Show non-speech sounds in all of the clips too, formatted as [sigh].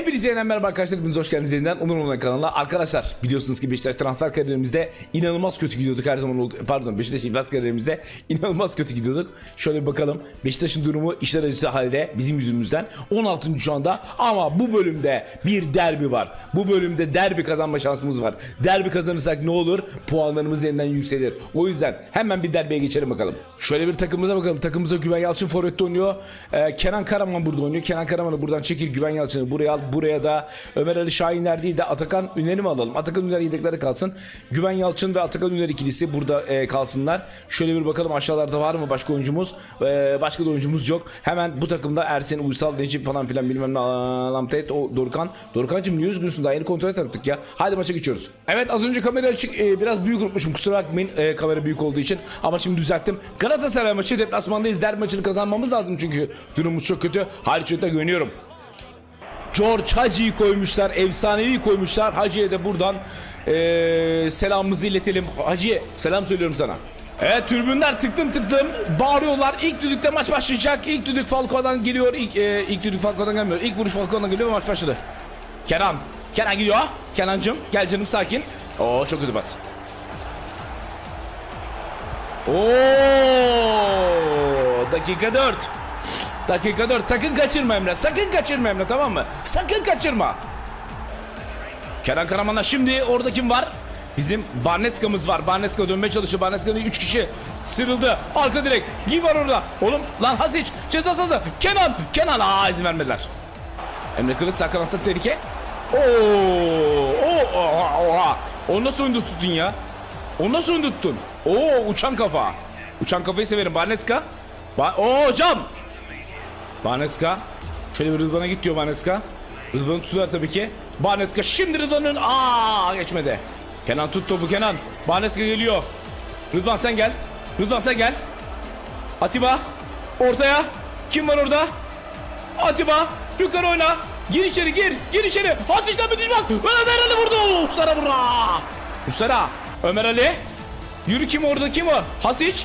Hepinize yeniden merhaba arkadaşlar. Hepiniz hoş geldiniz yeniden Onur Onur kanalına. Arkadaşlar biliyorsunuz ki Beşiktaş transfer kariyerimizde inanılmaz kötü gidiyorduk her zaman oldu. Pardon Beşiktaş transfer kariyerimizde inanılmaz kötü gidiyorduk. Şöyle bir bakalım. Beşiktaş'ın durumu işler acısı halde bizim yüzümüzden. 16. şu anda ama bu bölümde bir derbi var. Bu bölümde derbi kazanma şansımız var. Derbi kazanırsak ne olur? Puanlarımız yeniden yükselir. O yüzden hemen bir derbiye geçelim bakalım. Şöyle bir takımımıza bakalım. Takımımızda Güven Yalçın forvette oynuyor. Ee, Kenan Karaman burada oynuyor. Kenan Karaman'ı buradan çekil. Güven Yalçın'ı buraya al. Buraya da Ömer Ali Şahinler değil de Atakan Üner'i mi alalım? Atakan Üner yedekleri kalsın. Güven Yalçın ve Atakan Üner ikilisi burada e, kalsınlar. Şöyle bir bakalım aşağılarda var mı başka oyuncumuz? Ee, başka da oyuncumuz yok. Hemen bu takımda Ersin, Uysal, Necip falan filan bilmem ne Lamtet, o Dorukhan. Dorukhan'cığım niye üzgünsün? Daha yeni kontrol ettik ya. Hadi maça geçiyoruz. Evet az önce kamera açık e, biraz büyük unutmuşum. Kusura bakmayın e, kamera büyük olduğu için. Ama şimdi düzelttim. Galatasaray maçı deplasmandayız. Derbi maçını kazanmamız lazım çünkü durumumuz çok kötü. Hariçte güveniyorum. George Hacı'yı koymuşlar. Efsanevi koymuşlar. Hacı'ya da buradan eee selamımızı iletelim. Hacı selam söylüyorum sana. Evet tribünler tıktım tıktım bağırıyorlar. İlk düdükte maç başlayacak. İlk düdük Falco'dan geliyor. İlk, eee, ilk düdük Falco'dan gelmiyor. İlk vuruş Falco'dan geliyor ve maç başladı. Kenan. Kenan gidiyor. Kenancım gel canım sakin. Oo çok kötü bas. Oo dakika 4. Dakika 4. Sakın kaçırma Emre. Sakın kaçırma Emre tamam mı? Sakın kaçırma. Kenan Karaman'la şimdi orada kim var? Bizim Barneska'mız var. Barneska dönmeye çalışıyor. Barneska'nın 3 kişi sıyrıldı. Arka direk. Kim var orada? Oğlum lan Hasic. Ceza sahası. Kenan. Kenan. Aa izin vermediler. Emre Kılıç sağ kanatta tehlike. Oo! Oo! Oha! Oha! Onu nasıl önde tuttun ya? Onu nasıl önde tuttun? Oo uçan kafa. Uçan kafayı severim. Barneska. Ba Oo hocam. Baneska. Şöyle bir Rıdvan'a git diyor Baneska. Rıdvan'ı tutuyor tabii ki. Baneska şimdi Rıdvan'ın aa geçmedi. Kenan tut topu Kenan. Baneska geliyor. Rıdvan sen gel. Rıdvan sen gel. Atiba ortaya. Kim var orada? Atiba yukarı oyna. Gir içeri gir. Gir içeri. Hasişten müthiş bas. Ömer Ali vurdu. Ustara vurdu. Ustara. Ömer Ali. Yürü kim orada kim o? Hasic.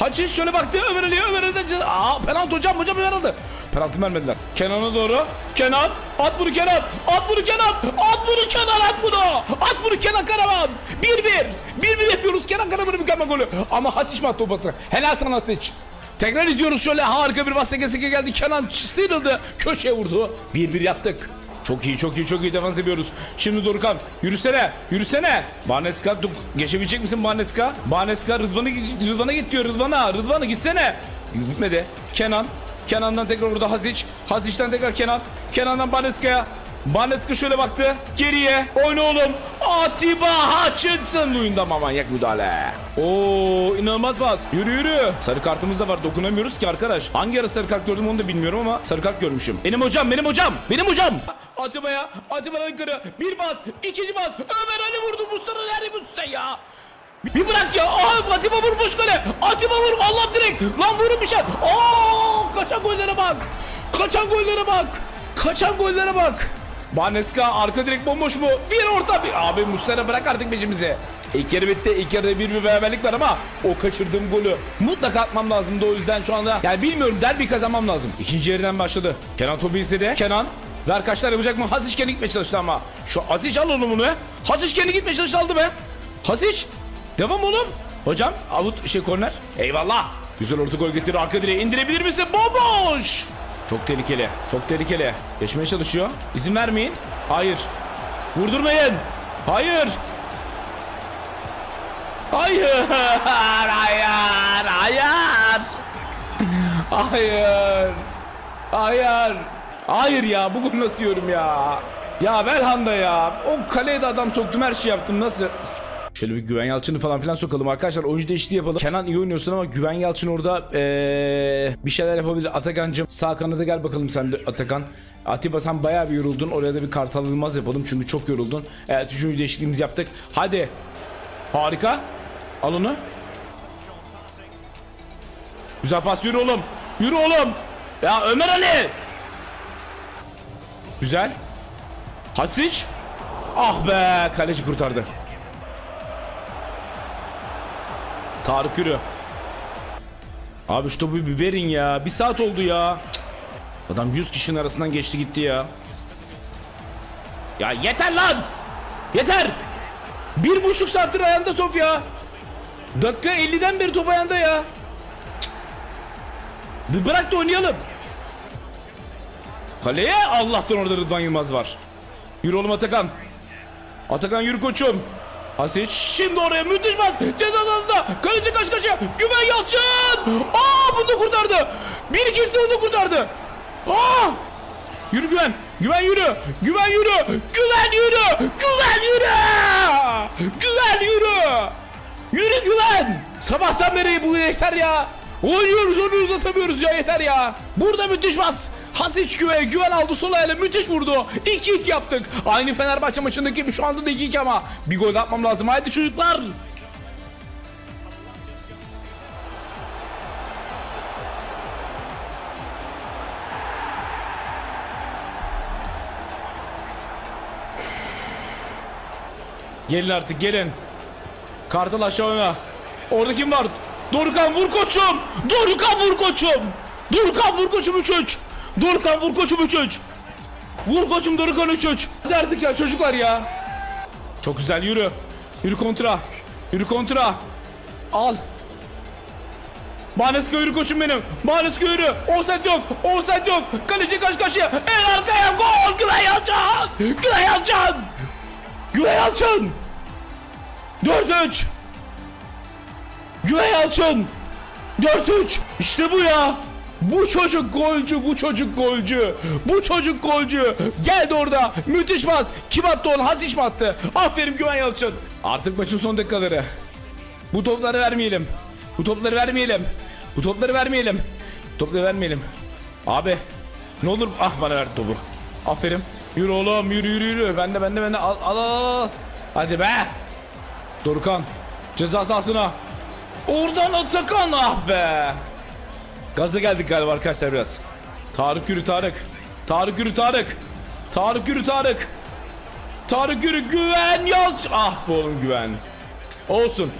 Hasic şöyle baktı Ömer Ali. Ömer Ali de Aa penaltı hocam hocam penaltı. Penaltı vermediler. Kenan'a doğru. Kenan. At bunu Kenan. At bunu Kenan. At bunu Kenan at bunu. At bunu Kenan Karaman. 1-1. 1-1 yapıyoruz. Kenan Karaman'ın mükemmel golü. Ama Hasic mi attı o pası? Helal sana Hasic. Tekrar izliyoruz şöyle harika bir bas geldi. Kenan sıyrıldı. Köşeye vurdu. 1-1 yaptık. Çok iyi çok iyi çok iyi defans yapıyoruz. Şimdi Dorukhan yürüsene yürüsene. Baneska dur, geçebilecek misin Baneska? Baneska Rıdvan'ı Rıdvan'a git diyor Rıdvan'a. Rıdvan'a gitsene. Gitmedi. Kenan. Kenan'dan tekrar orada Hazic. Hazic'ten tekrar Kenan. Kenan'dan Baneska'ya. Baneska şöyle baktı. Geriye. Oyna oğlum. Atiba Hutchinson. Duyunda manyak müdahale. Oo inanılmaz bas. Yürü yürü. Sarı kartımız da var. Dokunamıyoruz ki arkadaş. Hangi ara sarı kart gördüm onu da bilmiyorum ama sarı kart görmüşüm. Benim hocam benim hocam. Benim hocam. Atiba'ya. Atiba'dan yukarı. Bir bas. ikinci bas. Ömer Ali vurdu. Mustafa bu sen ya? Bir bırak ya. Aa, Atiba vurmuş kale. Atiba vur. Allah direkt. Lan vurun bir şey. Aa, kaçan gollere bak. Kaçan gollere bak. Kaçan gollere bak. Baneska arka direkt bomboş mu? Bir orta bir. Abi Muslera bırak artık becimizi. İlk yarı bitti. İlk yarıda bir bir beraberlik var ama o kaçırdığım golü mutlaka atmam lazımdı o yüzden şu anda. Yani bilmiyorum derbi kazanmam lazım. İkinci yarıdan başladı. Kenan topu istedi. Kenan Ver kaçlar yapacak mı? Hasic kendi gitmeye çalıştı ama. Şu Hasic al onu bunu. Hasic kendi gitmeye çalıştı aldı be. Hasic. Devam oğlum. Hocam avut şey korner. Eyvallah. Güzel orta gol getir arka direğe indirebilir misin? Bomboş. Çok tehlikeli. Çok tehlikeli. Geçmeye çalışıyor. İzin vermeyin. Hayır. Vurdurmayın. Hayır. Hayır. [laughs] Hayır. Hayır. Hayır. Hayır. Hayır ya bu gol nasıl yiyorum ya? Ya Belhanda ya. O kaleye de adam soktum her şey yaptım nasıl? Şöyle bir Güven Yalçın'ı falan filan sokalım arkadaşlar. Oyuncu değişikliği yapalım. Kenan iyi oynuyorsun ama Güven Yalçın orada ee, bir şeyler yapabilir. Atakan'cım sağ kanada gel bakalım sen de Atakan. Atiba sen bayağı bir yoruldun. Oraya da bir kartal Yılmaz yapalım çünkü çok yoruldun. Evet üçüncü değişikliğimizi yaptık. Hadi. Harika. Al onu. Güzel pas yürü oğlum. Yürü oğlum. Ya Ömer Ali. Güzel. Hasic. Ah be kaleci kurtardı. Tarık yürü. Abi şu topu bir verin ya. Bir saat oldu ya. Adam 100 kişinin arasından geçti gitti ya. Ya yeter lan! Yeter! Bir buçuk saattir ayağında top ya. Dakika 50'den beri top ayağında ya. Bir bırak da oynayalım. Kaleye Allah'tan orada Rıdvan Yılmaz var. Yürü oğlum Atakan. Atakan yürü koçum. Hasic şimdi oraya müthiş bas. Ceza sahasında. Kaleci kaç kaçı. Güven Yalçın. Aa bunu kurtardı. Bir ikisi onu kurtardı. Aa! Yürü Güven. Güven yürü. Güven yürü. Güven yürü. Güven yürü. Güven yürü. Yürü Güven. Sabahtan beri bu yeter ya. Oynuyoruz onu uzatamıyoruz ya yeter ya. Burada müthiş bas. Hasic güve güven aldı sol ayağıyla müthiş vurdu. 2-2 yaptık. Aynı Fenerbahçe maçındaki gibi şu anda da 2-2 ama bir gol atmam lazım. Haydi çocuklar. Gelin artık gelin. Kartal aşağı oyna. Orada kim var? Dorukan vur koçum. Dorukan vur koçum. Dorukan vur koçum 3-3. Dorukan vur koçum 3-3. Vur koçum Dorukan 3-3. Hadi artık ya çocuklar ya. Çok güzel yürü. Yürü kontra. Yürü kontra. Al. Manesko yürü koçum benim. Manesko yürü. Offside yok. Offside yok. Kaleci kaç karşıya. En arkaya gol. Güven Yalçın. Güven Yalçın. Güven Yalçın. 4-3. Güven Yalçın. 4-3. İşte bu ya. Bu çocuk golcü, bu çocuk golcü. Bu çocuk golcü. Geldi orada. Müthiş pas. Kim attı onu? Hasic mi attı? Aferin Güven Yalçın. Artık maçın son dakikaları. Bu topları vermeyelim. Bu topları vermeyelim. Bu topları vermeyelim. Topları vermeyelim. Abi ne olur ah bana ver topu. Aferin. Yürü oğlum yürü yürü yürü. Bende bende bende al al. al. Hadi be. Dorukan ceza sahasına. Oradan Atakan ah be. Gaza geldik galiba arkadaşlar biraz. Tarık yürü Tarık. Tarık yürü Tarık. Tarık yürü Tarık. Tarık yürü güven yalç. Ah be oğlum güven. Olsun.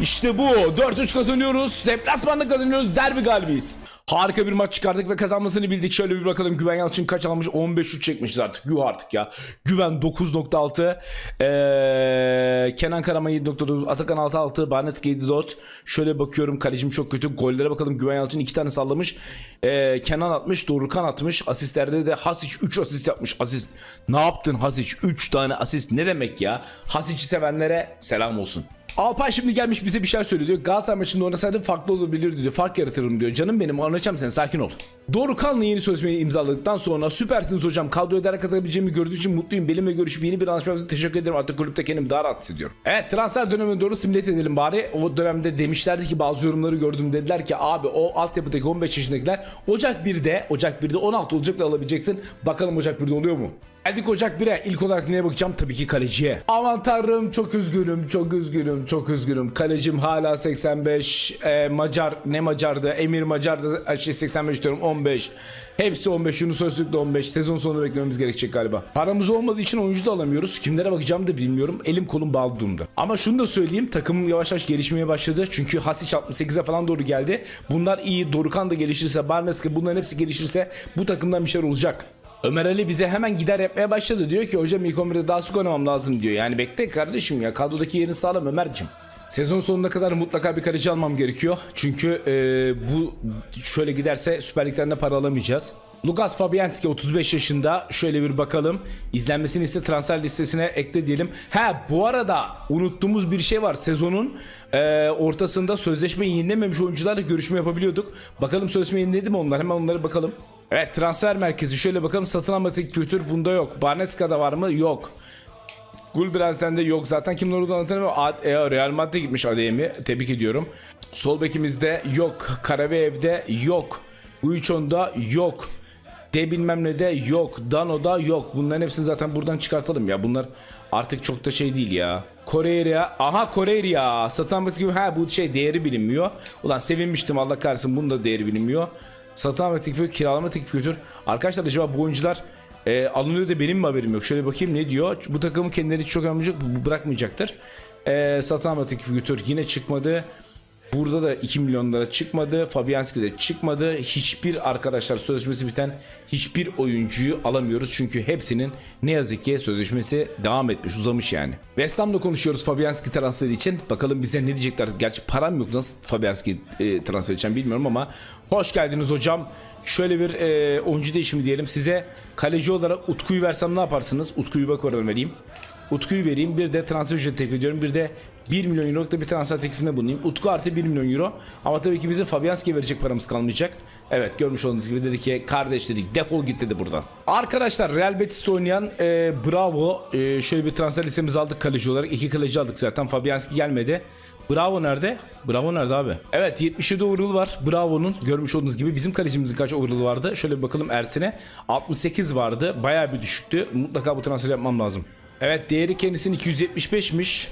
İşte bu. 4-3 kazanıyoruz. Deplasmanda kazanıyoruz. Derbi galibiyiz. Harika bir maç çıkardık ve kazanmasını bildik. Şöyle bir bakalım. Güven Yalçın kaç almış? 15 şut çekmişiz artık. Yuh artık ya. Güven 9.6. Ee, Kenan Karaman 7.9. Atakan 6.6. Barnet 7.4. Şöyle bakıyorum. Kalecim çok kötü. Gollere bakalım. Güven Yalçın 2 tane sallamış. Ee, Kenan atmış. Dorukan atmış. Asistlerde de Hasic 3 asist yapmış. Asist. Ne yaptın Hasic? 3 tane asist. Ne demek ya? Hasic'i sevenlere selam olsun. Alpay şimdi gelmiş bize bir şey söylüyor diyor. Galatasaray maçında oynasaydım farklı olabilirdi diyor. Fark yaratırım diyor. Canım benim anlatacağım sen sakin ol. Doğru Kan'la yeni sözleşmeyi imzaladıktan sonra süpersiniz hocam. Kadroya değer katabileceğimi gördüğü için mutluyum. Benimle görüşüp yeni bir anlaşma teşekkür ederim. Artık kulüpte kendimi daha rahat hissediyorum. Evet transfer dönemine doğru simület edelim bari. O dönemde demişlerdi ki bazı yorumları gördüm. Dediler ki abi o altyapıdaki 15 yaşındakiler Ocak 1'de Ocak 1'de 16 olacak ve alabileceksin. Bakalım Ocak 1'de oluyor mu? Geldik Ocak 1'e. İlk olarak neye bakacağım? Tabii ki kaleciye. Aman tanrım çok üzgünüm, çok üzgünüm, çok üzgünüm. Kalecim hala 85. Ee, Macar, ne Macar'dı? Emir Macar'dı. Şey 85 diyorum 15. Hepsi 15. Yunus Öztürk de 15. Sezon sonu beklememiz gerekecek galiba. Paramız olmadığı için oyuncu da alamıyoruz. Kimlere bakacağımı da bilmiyorum. Elim kolum bağlı durumda. Ama şunu da söyleyeyim. Takımım yavaş yavaş gelişmeye başladı. Çünkü Hasic 68'e falan doğru geldi. Bunlar iyi. Dorukan da gelişirse, Barneski bunların hepsi gelişirse bu takımdan bir şeyler olacak. Ömer Ali bize hemen gider yapmaya başladı. Diyor ki hocam ilk 11'de daha sık oynamam lazım diyor. Yani bekle kardeşim ya kadrodaki yerini sağlam Ömer'cim. Sezon sonuna kadar mutlaka bir kaleci almam gerekiyor. Çünkü e, bu şöyle giderse Süper Lig'den de para alamayacağız. Lukas Fabianski 35 yaşında. Şöyle bir bakalım. İzlenmesini iste transfer listesine ekle diyelim. Ha bu arada unuttuğumuz bir şey var. Sezonun e, ortasında sözleşme yenilememiş oyuncularla görüşme yapabiliyorduk. Bakalım sözleşme yeniledi mi onlar? Hemen onlara bakalım. Evet transfer merkezi şöyle bakalım satın alma teknik kültür bunda yok. Barneska'da var mı? Yok. Gulbrandsen'de yok. Zaten kimler olduğunu anlatamıyorum. Ad- e, Real Madrid'e gitmiş ADM'i. Tebrik ediyorum. Sol bekimizde yok. Karabayev'de yok. Uichon'da yok. De bilmem ne de yok. Dano'da yok. Bunların hepsini zaten buradan çıkartalım ya. Bunlar artık çok da şey değil ya. Koreya. Aha Koreya. Alma teknik Ha bu şey değeri bilinmiyor. Ulan sevinmiştim Allah kahretsin. Bunun da değeri bilinmiyor. Satın alma teklifi, kiralama teklifi götür. Arkadaşlar acaba bu oyuncular e, alınıyor da benim mi haberim yok? Şöyle bakayım ne diyor? Bu takımı kendileri çok önemli bırakmayacaktır. E, satın alma teklifi götür. Yine çıkmadı. Burada da 2 milyonlara çıkmadı. Fabianski de çıkmadı. Hiçbir arkadaşlar sözleşmesi biten hiçbir oyuncuyu alamıyoruz. Çünkü hepsinin ne yazık ki sözleşmesi devam etmiş, uzamış yani. West Ham'la konuşuyoruz Fabianski transferi için. Bakalım bize ne diyecekler. Gerçi param yok nasıl Fabianski e, transfer için bilmiyorum ama hoş geldiniz hocam. Şöyle bir e, oyuncu değişimi diyelim size. Kaleci olarak Utku'yu versem ne yaparsınız? Utku'yu bak vereyim. Utku'yu vereyim. Bir de transfer ücreti teklif ediyorum. Bir de 1 milyon euroluk da bir transfer teklifinde bulunayım. Utku artı 1 milyon euro. Ama tabii ki bizim Fabianski'ye verecek paramız kalmayacak. Evet görmüş olduğunuz gibi dedi ki kardeş dedik defol git dedi buradan. Arkadaşlar Real Betis'te oynayan e, Bravo e, şöyle bir transfer listemizi aldık kaleci olarak. iki kaleci aldık zaten. Fabianski gelmedi. Bravo nerede? Bravo nerede abi? Evet 77 overall var. Bravo'nun görmüş olduğunuz gibi bizim kalecimizin kaç overall vardı? Şöyle bir bakalım Ersin'e. 68 vardı. Bayağı bir düşüktü. Mutlaka bu transfer yapmam lazım. Evet değeri kendisinin 275'miş.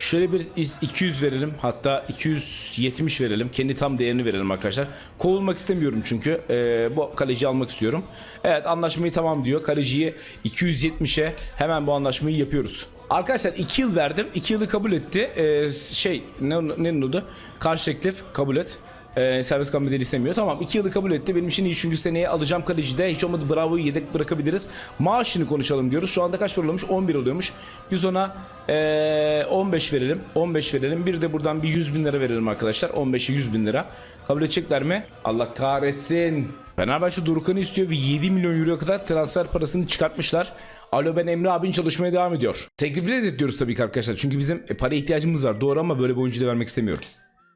Şöyle bir 200 verelim. Hatta 270 verelim. Kendi tam değerini verelim arkadaşlar. Kovulmak istemiyorum çünkü. Ee, bu kaleci almak istiyorum. Evet anlaşmayı tamam diyor. Kaleciyi 270'e hemen bu anlaşmayı yapıyoruz. Arkadaşlar 2 yıl verdim. 2 yılı kabul etti. Ee, şey ne, ne oldu? Karşı teklif kabul et. Ee, serbest kalma bedeli istemiyor. Tamam 2 yılı kabul etti. Benim için iyi çünkü seneye alacağım kalecide. Hiç olmadı Bravo'yu yedek bırakabiliriz. Maaşını konuşalım diyoruz. Şu anda kaç para oluyormuş? 11 oluyormuş. Biz ona ee, 15 verelim. 15 verelim. Bir de buradan bir 100 bin lira verelim arkadaşlar. 15'e 100 bin lira. Kabul edecekler mi? Allah kahretsin. Fenerbahçe Dorukan'ı istiyor ve 7 milyon euroya kadar transfer parasını çıkartmışlar. Alo ben Emre abin çalışmaya devam ediyor. Teklifi reddediyoruz tabii ki arkadaşlar. Çünkü bizim e, paraya ihtiyacımız var. Doğru ama böyle bir oyuncu da vermek istemiyorum.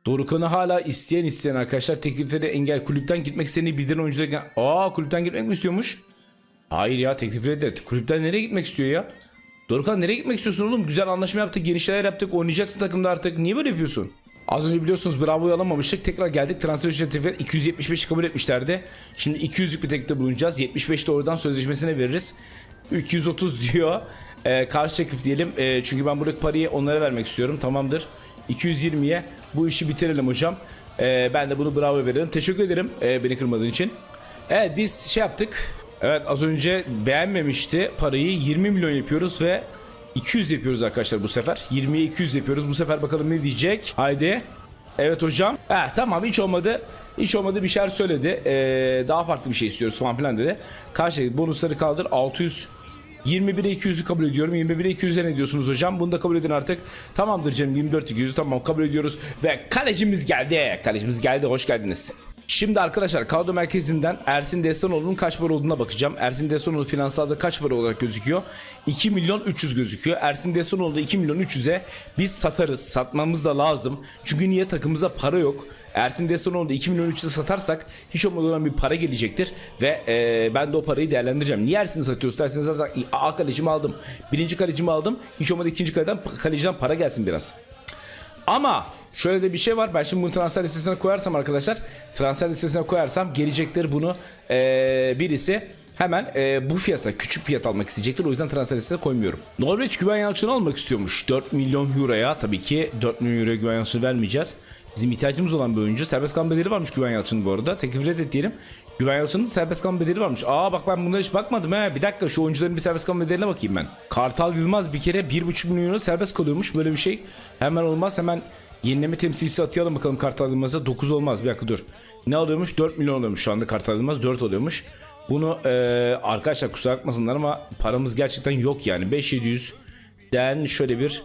Dorukan'ı hala isteyen isteyen arkadaşlar teklifleri engel kulüpten gitmek istediğini bildiren oyuncular aa kulüpten gitmek mi istiyormuş? Hayır ya teklif reddet. Kulüpten nereye gitmek istiyor ya? Dorukan nereye gitmek istiyorsun oğlum? Güzel anlaşma yaptık, geniş şeyler yaptık, oynayacaksın takımda artık. Niye böyle yapıyorsun? Az önce biliyorsunuz Bravo'yu alamamıştık. Tekrar geldik. Transfer ücreti 275'i kabul etmişlerdi. Şimdi 200'lük bir teklifte bulunacağız. 75 de oradan sözleşmesine veririz. 230 [laughs] diyor. Ee, karşı teklif diyelim. Ee, çünkü ben buradaki parayı onlara vermek istiyorum. Tamamdır. 220'ye bu işi bitirelim hocam. Ee, ben de bunu bravo veririm. Teşekkür ederim e, beni kırmadığın için. Evet biz şey yaptık. Evet az önce beğenmemişti parayı 20 milyon yapıyoruz ve 200 yapıyoruz arkadaşlar bu sefer. 20'ye 200 yapıyoruz. Bu sefer bakalım ne diyecek. Haydi. Evet hocam. Ha, tamam hiç olmadı. Hiç olmadı bir şeyler söyledi. Ee, daha farklı bir şey istiyoruz falan filan dedi. Karşı bonusları kaldır. 600 21'e 200'ü kabul ediyorum. 21'e 200'e ne diyorsunuz hocam? Bunu da kabul edin artık. Tamamdır canım 24 200'ü tamam kabul ediyoruz. Ve kalecimiz geldi. Kalecimiz geldi. Hoş geldiniz. Şimdi arkadaşlar kadro merkezinden Ersin Destanoğlu'nun kaç para olduğuna bakacağım. Ersin Destanoğlu finansalda kaç para olarak gözüküyor? 2 milyon 300 gözüküyor. Ersin Destanoğlu da 2 milyon 300'e biz satarız. Satmamız da lazım. Çünkü niye takımımızda para yok. Ersin Destanoğlu da 2 milyon 300'e satarsak hiç olmadan bir para gelecektir. Ve e, ben de o parayı değerlendireceğim. Niye Ersin'i satıyoruz derseniz zaten A kalecimi aldım. Birinci kalecimi aldım. Hiç olmadı ikinci kaleciden, kaleciden para gelsin biraz. Ama şöyle de bir şey var. Ben şimdi bunu transfer listesine koyarsam arkadaşlar. Transfer listesine koyarsam gelecektir bunu ee, birisi hemen e, bu fiyata küçük fiyat almak isteyecektir. O yüzden transfer listesine koymuyorum. Norveç Güven Yalçın'ı almak istiyormuş. 4 milyon euroya tabii ki 4 milyon euroya Güven Yalçın'ı vermeyeceğiz. Bizim ihtiyacımız olan bir oyuncu. Serbest kalan bedeli varmış Güven Yalçın'ın bu arada. Teklif reddet diyelim. Güven Yalçın'ın serbest kalan bedeli varmış. Aa bak ben bunlara hiç bakmadım he. Bir dakika şu oyuncuların bir serbest kalan bedeline bakayım ben. Kartal Yılmaz bir kere 1,5 milyon euro serbest kalıyormuş. Böyle bir şey hemen olmaz. Hemen yenileme temsilcisi atayalım bakalım Kartal Yılmaz'a. 9 olmaz bir dakika dur. Ne alıyormuş? 4 milyon oluyormuş şu anda Kartal Yılmaz. 4 oluyormuş. Bunu e, arkadaşlar kusura bakmasınlar ama paramız gerçekten yok yani. 5700'den şöyle bir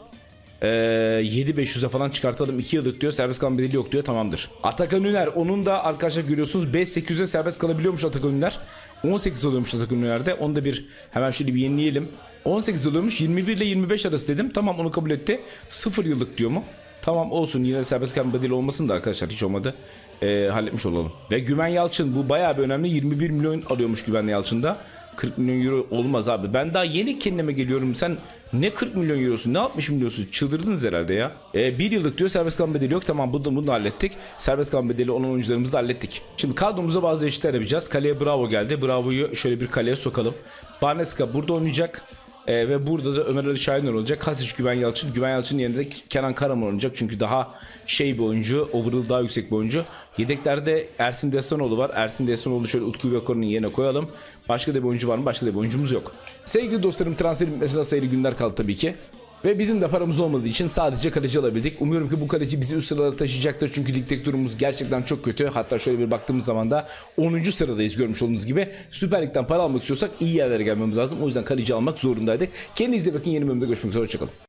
ee, 7500'e falan çıkartalım 2 yıllık diyor serbest kalan bedeli yok diyor tamamdır. Atakan Üner onun da arkadaşlar görüyorsunuz 5800'e serbest kalabiliyormuş Atakan Üner. 18 oluyormuş Atakan Üner'de onu da bir hemen şöyle bir yenileyelim. 18 oluyormuş 21 ile 25 arası dedim tamam onu kabul etti 0 yıllık diyor mu? Tamam olsun yine serbest kalma bedeli olmasın da arkadaşlar hiç olmadı. Ee, halletmiş olalım. Ve Güven Yalçın bu bayağı bir önemli 21 milyon alıyormuş Güven Yalçın'da. 40 milyon euro olmaz abi. Ben daha yeni kendime geliyorum. Sen ne 40 milyon eurosun ne 60 milyonsun çıldırdınız herhalde ya. E, bir yıllık diyor serbest kalan bedeli yok. Tamam bunu, bunu da hallettik. Serbest kalan bedeli olan oyuncularımızı da hallettik. Şimdi kadromuza bazı değişiklikler yapacağız. Kaleye Bravo geldi. Bravo'yu şöyle bir kaleye sokalım. Barneska burada oynayacak. E, ve burada da Ömer Ali Şahiner olacak. Hasic Güven Yalçın. Güven Yalçın'ın yerinde de Kenan Karaman oynayacak. Çünkü daha şey bir oyuncu. Overall daha yüksek bir oyuncu. Yedeklerde Ersin Destanoğlu var. Ersin Destanoğlu şöyle Utku Gökhan'ın yerine koyalım. Başka da bir oyuncu var mı? Başka da bir oyuncumuz yok. Sevgili dostlarım transfer bitmesine sayılı günler kaldı tabii ki. Ve bizim de paramız olmadığı için sadece kaleci alabildik. Umuyorum ki bu kaleci bizi üst sıralara taşıyacaktır. Çünkü ligdeki durumumuz gerçekten çok kötü. Hatta şöyle bir baktığımız zaman da 10. sıradayız görmüş olduğunuz gibi. Süper Lig'den para almak istiyorsak iyi yerlere gelmemiz lazım. O yüzden kaleci almak zorundaydık. Kendinize bakın. Yeni bölümde görüşmek üzere. Hoşçakalın.